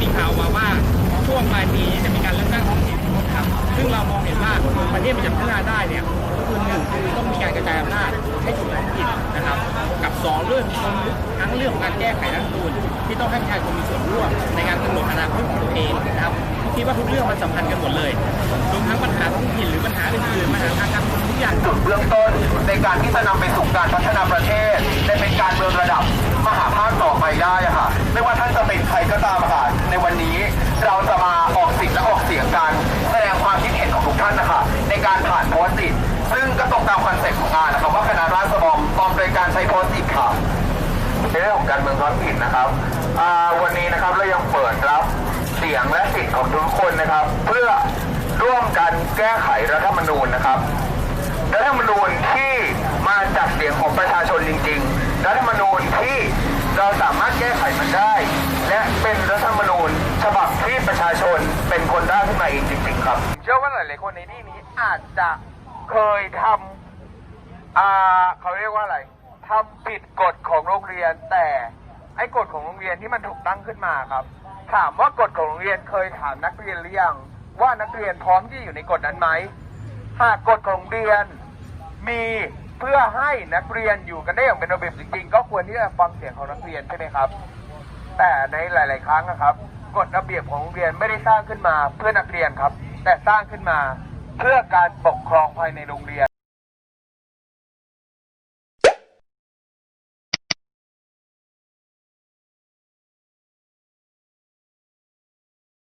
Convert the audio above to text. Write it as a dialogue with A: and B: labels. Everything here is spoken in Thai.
A: มีข่าวมาว่าช่วงปลายปีนี้จะมีการเลือกตั้งท้องถิ่นครับซึ่งเรามองเห็นว่าประเทศมันจะพัฒนาได้เนี่ยก็คือหนึ่งคือต้องมีการกระจายอำนาจให้สู่ท้องถิ่นนะครับ กับสองเรื่องทั้งเรื่องของการแก้ไขรัฐธรรมนูญที่ต้องให้ประชาชนมีส่วนร่วมในการกำหนดอนาคตของตัวเองนะครับคิดว่าทุกเรื่องมันสำคัญกันหมดเลยรวมทั้งปัญหาท้องถิ่นหรือปัญหาอื่นๆปัญหาทางการเมืองทุกอย่าง
B: จุดเบื้องต้นในการที่จะนำไปสู่การพัฒนาประเทศได้เป็นการเมืองระดับมหาภาคต่อไปได้ค่ะไม่ว่าท่านจะเป็นใครก็ตามค่ะ ในวันนี้ เราจะมาออกสิทธิ์และออกเสียงกัน แสดงความคิดเห็นของทุกท่านนะคะ ในการผ่านโพสต์อิทซึ่งก็ตรงตามคอนเซ็ปต์ของงานนะครับว่าคณะราษฎรบอมโดยการใช้โพสต์อิทค่ะในเรื่องของการเมืองท้องถิ่นนะครับวันนี้นะครับเรายังเปิดรับเสียงและสิทธิ์ของทุกคนนะครับ เพื่อร่วมกันแก้ไขรัฐธรรมนูญนะครับรัฐธรรมนูญที่มาจากเสียงของประชาชนจริงๆ รัฐธรรมนูญที่ เราสามารถแก้ไขมันได้ และเป็นรัฐธรรมนูญฉบับที่ประชาชนเป็นคนร่างขึ้นมาเองจริงๆครับ เชื่อว่าหลายๆคนในที่นี้อาจจะเคยทำอ่าเขาเรียกว่าอะไรทำผิดกฎของโรงเรียน แต่ไอ้กฎของโรงเรียนที่มันถูกตั้งขึ้นมาครับ ถามว่ากฎของโรงเรียนเคยถามนักเรียนหรือยังว่านักเรียนพร้อมที่อยู่ในกฎนั้นไหมหากกฎของโรงเรียนมี เพื่อให้นักเรียนอยู่กันได้อย่างเป็นระเบียบจริงๆ ก็ควรที่จะฟังเสียงของนักเรียนใช่ไหมครับ แต่ในหลาย ๆ ครั้งนะครับกฎระเบียบของโรงเรียนไม่ได้สร้างขึ้นมาเพื่อนักเรียนครับ แต่สร้างขึ้นมาเพื่อการปกครองภายในโรงเรียน